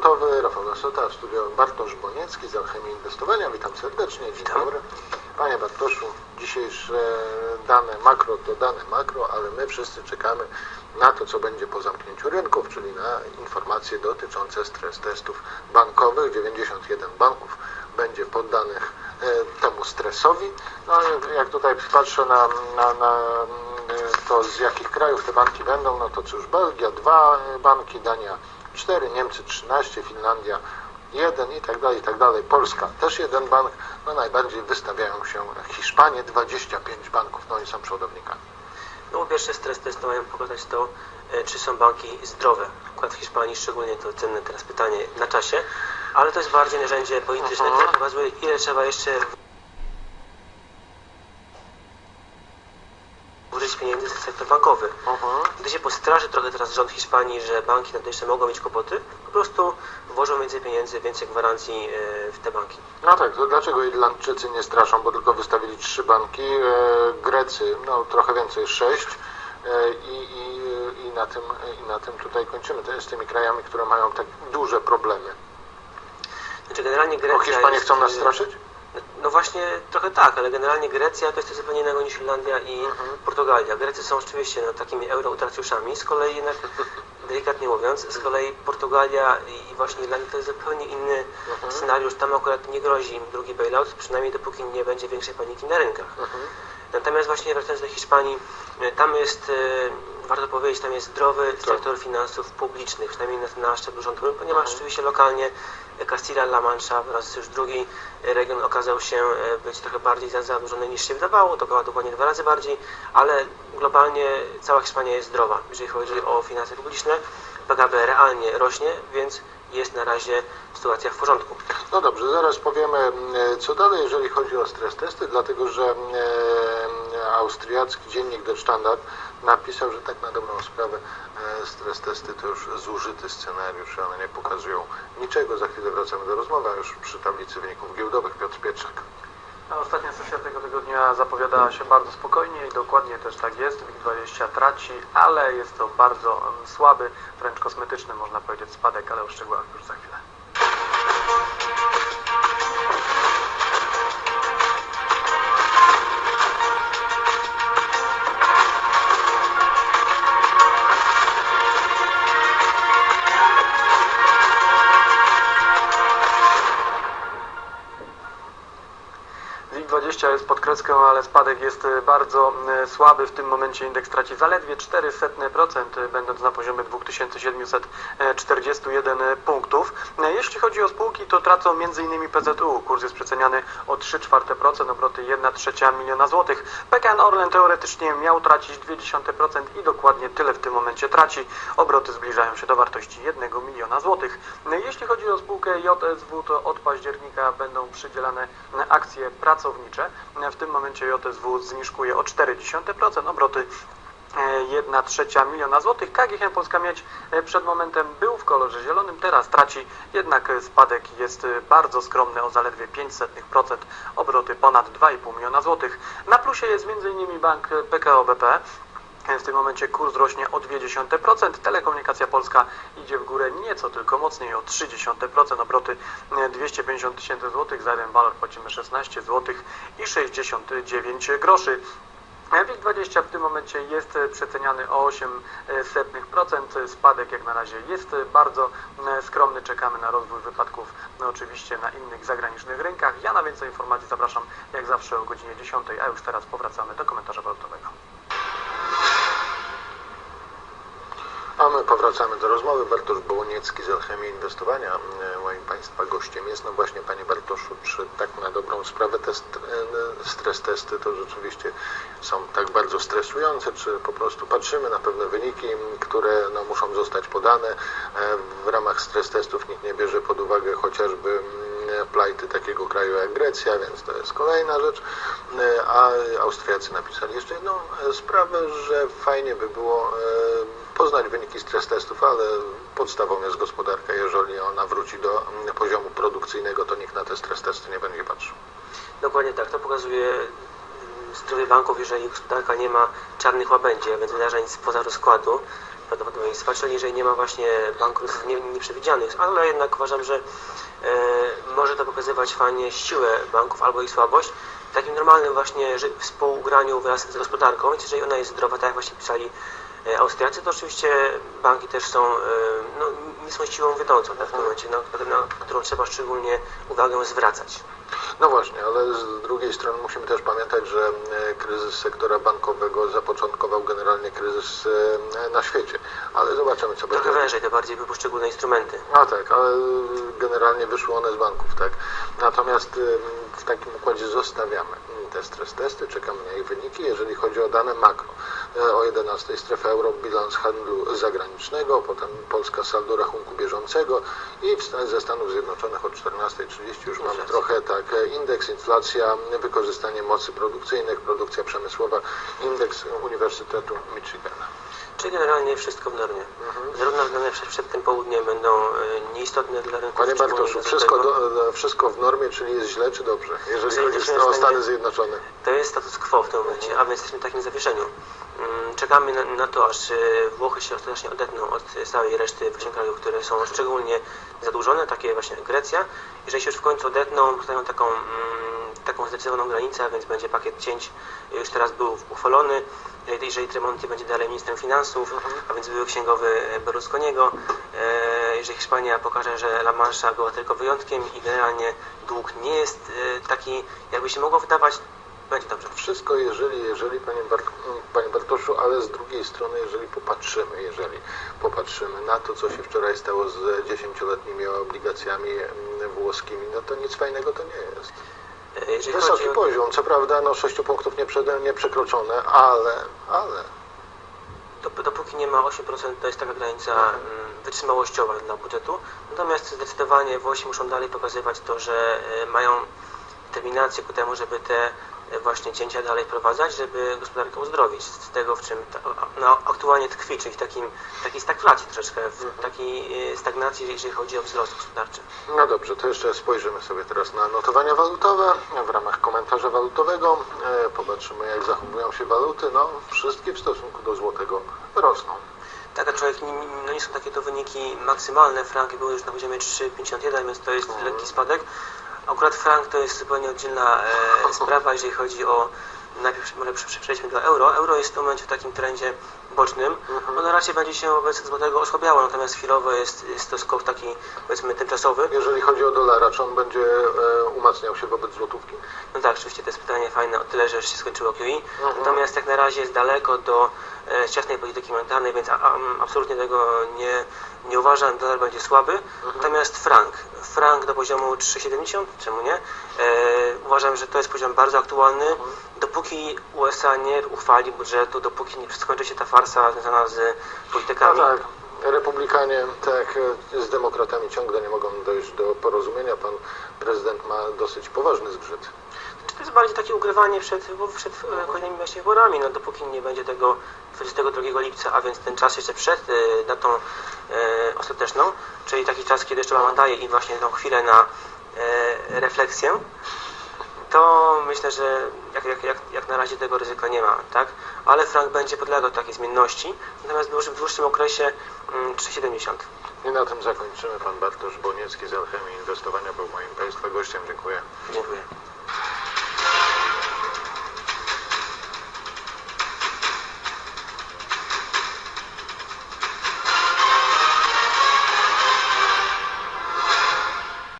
Walutowy, Rafał Lasota, studio Bartosz Boniecki z Alchemii Inwestowania. Witam serdecznie, dzień Witam. dobry. Panie Bartoszu, dzisiejsze dane makro to dane makro, ale my wszyscy czekamy na to, co będzie po zamknięciu rynków, czyli na informacje dotyczące stres testów bankowych. 91 banków będzie poddanych e, temu stresowi. No, jak tutaj patrzę na, na, na e, to, z jakich krajów te banki będą, no to cóż, Belgia dwa banki, Dania 4, Niemcy 13, Finlandia 1 i tak dalej, i tak dalej. Polska też jeden bank, no najbardziej wystawiają się Hiszpanie, 25 banków, no i są przodownikami. No po pierwsze stres testy mają pokazać to, e, czy są banki zdrowe. Akurat w Hiszpanii szczególnie to cenne teraz pytanie na czasie, ale to jest bardziej narzędzie polityczne, Mhm. które pokazuje ile trzeba jeszcze bankowy. Gdy się postraży trochę teraz rząd Hiszpanii, że banki na to jeszcze mogą mieć kłopoty, po prostu włożą więcej pieniędzy, więcej gwarancji e, w te banki. No tak, to dlaczego Irlandczycy nie straszą, bo tylko wystawili trzy banki, e, Grecy, no trochę więcej, sześć e, i, i, i, na tym, i na tym tutaj kończymy. To jest z tymi krajami, które mają tak duże problemy. Znaczy generalnie Grecja O Hiszpanie jest, chcą nas straszyć? No właśnie trochę tak, ale generalnie Grecja to jest coś zupełnie innego niż Irlandia i Portugalia. Grecy są rzeczywiście no, takimi euroutracjuszami, z kolei jednak, delikatnie mówiąc, z kolei Portugalia i właśnie Irlandia to jest zupełnie inny scenariusz. Tam akurat nie grozi im drugi bailout, przynajmniej dopóki nie będzie większej paniki na rynkach. Natomiast właśnie wracając do Hiszpanii, e, tam jest, e, warto powiedzieć, tam jest zdrowy sektor finansów publicznych, przynajmniej na, na szczeblu rządowym, ponieważ rzeczywiście lokalnie e, Castilla-La Mancha, wraz już drugi region okazał się e, być trochę bardziej za- zadłużony niż się wydawało, to dokładnie dwa razy bardziej, ale globalnie cała Hiszpania jest zdrowa, jeżeli chodzi o finanse publiczne. PKB realnie rośnie, więc jest na razie sytuacja w porządku. No dobrze, zaraz powiemy, co dalej, jeżeli chodzi o stres testy, dlatego że austriacki dziennik Der Standard napisał, że tak na dobrą sprawę e, stres testy to już zużyty scenariusz, one nie pokazują niczego. Za chwilę wracamy do rozmowy, a już przy tablicy wyników giełdowych Piotr Pietrzak. A ostatnia sesja tego tygodnia zapowiada się bardzo spokojnie i dokładnie też tak jest. WIG20 traci, ale jest to bardzo em, słaby, wręcz kosmetyczny można powiedzieć spadek, ale o szczegółach już za chwilę. WIG20 jest pod kreską, ale spadek jest e, bardzo e, słaby. W tym momencie indeks traci zaledwie 0,04%, e, będąc na poziomie 2741 punktów. Jeśli chodzi o spółki, to tracą m.in. PZU. Kurs jest przeceniany o 3,4%, obroty 1 trzecia miliona złotych. PKN Orlen teoretycznie miał tracić 0,2% i dokładnie tyle w tym momencie traci. Obroty zbliżają się do wartości 1 miliona złotych. Jeśli chodzi o spółkę JSW, to od października będą przydzielane akcje pracownicze. W tym momencie JSW zniżkuje o 0,4%, obroty 1 trzecia miliona złotych. KGHM Polska Miedź e, przed momentem był w kolorze zielonym, teraz traci, jednak e, spadek jest e, bardzo skromny o zaledwie 0,05%, obroty ponad 2,5 miliona złotych. Na plusie jest m.in. bank e, PKO BP. W tym momencie kurs rośnie o 0,2%. Telekomunikacja Polska idzie w górę nieco tylko mocniej o 0,3%. Obroty e, 250 tysięcy złotych. Za jeden walor płacimy 16 złotych i 69 groszy. WIG20 w tym momencie jest e, przeceniany o 0,08%. Spadek jak na razie jest e, bardzo e, skromny. Czekamy na rozwój wypadków no oczywiście na innych zagranicznych rynkach. Ja na więcej informacji zapraszam jak zawsze o godzinie 10, a już teraz powracamy do komentarza walutowego. Powracamy do rozmowy. Bartosz Bołoniecki z Alchemii Inwestowania. E, Moim Państwa gościem jest, no właśnie Panie Bartoszu, czy tak na dobrą sprawę te e, stres testy to rzeczywiście są tak bardzo stresujące, czy po prostu patrzymy na pewne wyniki, które no, muszą zostać podane. E, W ramach stres testów nikt nie bierze pod uwagę chociażby mm, plajty takiego kraju jak Grecja, więc to jest kolejna rzecz. E, A Austriacy napisali jeszcze jedną e, sprawę, że fajnie by było e, poznać wyniki stres testów, ale podstawą jest gospodarka. Jeżeli ona wróci do mm, poziomu produkcyjnego, to nikt na te stres testy nie będzie patrzył. Dokładnie tak, to pokazuje zdrowie banków, jeżeli gospodarka nie ma czarnych łabędzi, więc wydarzeń spoza rozkładu prawdopodobieństwa, czyli jeżeli nie ma właśnie bankructw nie- nieprzewidzianych, ale jednak uważam, że e, może to pokazywać fajnie siłę banków albo ich słabość w takim normalnym właśnie współgraniu wraz z gospodarką, więc jeżeli ona jest zdrowa, tak jak właśnie pisali e, Austriacy, to oczywiście banki też są, e, no, nie są siłą wiodącą tak, w tym momencie, na, na którą trzeba szczególnie uwagę zwracać. No właśnie, ale z drugiej strony musimy też pamiętać, że e, kryzys sektora bankowego zapoczątkował generalnie kryzys e, na świecie. Ale zobaczymy, co będzie. Trochę wężej, to bardziej były poszczególne instrumenty. No tak, ale generalnie wyszły one z banków, tak? Natomiast ym, w takim układzie zostawiamy te stres testy, czekamy na ich wyniki, jeżeli chodzi o dane makro. E, O 11 strefa euro bilans handlu zagranicznego, potem Polska saldo rachunku bieżącego i ze Stanów Zjednoczonych od 14.30 już mamy trochę tak, e, indeks, inflacja, wykorzystanie mocy produkcyjnych, produkcja przemysłowa, indeks Uniwersytetu Michigana. Czyli generalnie wszystko w normie. Zarówno dane przed, przed tym południem będą e, nieistotne dla rynku. Panie Bartoszu, wszystko, do, wszystko w normie, czyli jest źle czy dobrze, jeżeli chodzi o Stany Zjednoczone? To jest status quo w tym momencie, a więc jesteśmy w takim zawieszeniu. Mm, Czekamy na, na to, aż e, Włochy się ostatecznie odetną od całej reszty właśnie krajów, które są szczególnie zadłużone, takie jak właśnie Grecja. Jeżeli się już w końcu odetną, postawią taką, mm, taką zdecydowaną granicę, więc będzie pakiet cięć, już teraz był uchwalony. Jeżeli- Jeżeli Tremonti będzie dalej ministrem finansów, a więc były księgowy Berlusconiego, e, jeżeli Hiszpania pokaże, że La Mancha była tylko wyjątkiem i generalnie dług nie jest e, taki, jakby się mogło wydawać. Wszystko, jeżeli, jeżeli panie, Bart, panie Bartoszu, ale z drugiej strony, jeżeli popatrzymy, jeżeli popatrzymy na to, co się wczoraj stało z dziesięcioletnimi obligacjami mm, włoskimi, no to nic fajnego to nie jest. E, Jeżeli Wysoki o, poziom, co prawda, no 6 punktów nie, przede- nie przekroczone, ale, ale dop- dopóki nie ma 8%, to jest taka granica Mhm. wytrzymałościowa dla budżetu. Natomiast zdecydowanie Włosi muszą dalej pokazywać to, że e, mają determinację ku temu, żeby te e, właśnie cięcia dalej wprowadzać, żeby gospodarkę uzdrowić z tego, w czym ta, no, aktualnie tkwi, czyli w takim, takiej stagflacji troszeczkę, w Mhm. takiej e, stagnacji, jeżeli chodzi o wzrost gospodarczy. No dobrze, to jeszcze spojrzymy sobie teraz na notowania walutowe w ramach komentarza walutowego. E, Popatrzymy, jak zachowują się waluty. No, wszystkie w stosunku do złotego rosną. Tak, aczkolwiek nie, no nie są takie to wyniki maksymalne. Franki były już na poziomie 3,51, więc to jest Mhm. lekki spadek. Akurat frank to jest zupełnie oddzielna e, sprawa, jeżeli chodzi o. Najpierw może prze- prze- przejdźmy do euro. Euro jest w tym momencie w takim trendzie bocznym. Mhm. Ono raczej będzie się wobec złotego osłabiało, natomiast chwilowo jest, jest to skok taki powiedzmy tymczasowy. Jeżeli chodzi o dolara, czy on będzie e, umacniał się wobec złotówki? No tak, oczywiście to jest pytanie fajne o tyle, że już się skończyło QE. Mhm. Natomiast jak na razie jest daleko do e, ciasnej polityki monetarnej, więc a, a, absolutnie tego nie, nie uważam. Dolar będzie słaby. Natomiast frank. Frank do poziomu 3,70, czemu nie? E, uważam, że to jest poziom bardzo aktualny. Dopóki USA nie uchwali budżetu, dopóki nie skończy się ta farsa związana z No politykami. tak, republikanie tak e, z demokratami ciągle nie mogą dojść do porozumienia. Pan prezydent ma dosyć poważny zgrzyt. To jest bardziej takie ugrywanie przed, przed e, kolejnymi właśnie wyborami? No dopóki nie będzie tego 22 lipca, a więc ten czas jeszcze przed e, datą e, ostateczną, czyli taki czas, kiedy jeszcze mama daje im właśnie tą chwilę na refleksję, to myślę, że jak, jak, jak, jak na razie tego ryzyka nie ma, tak? Ale frank będzie podlegał takiej zmienności, natomiast w dłuższym, w dłuższym okresie mm, 3,70. I na tym zakończymy. Pan Bartosz Boniecki z Alchemii Inwestowania był moim Państwa gościem. Dziękuję. Dziękuję.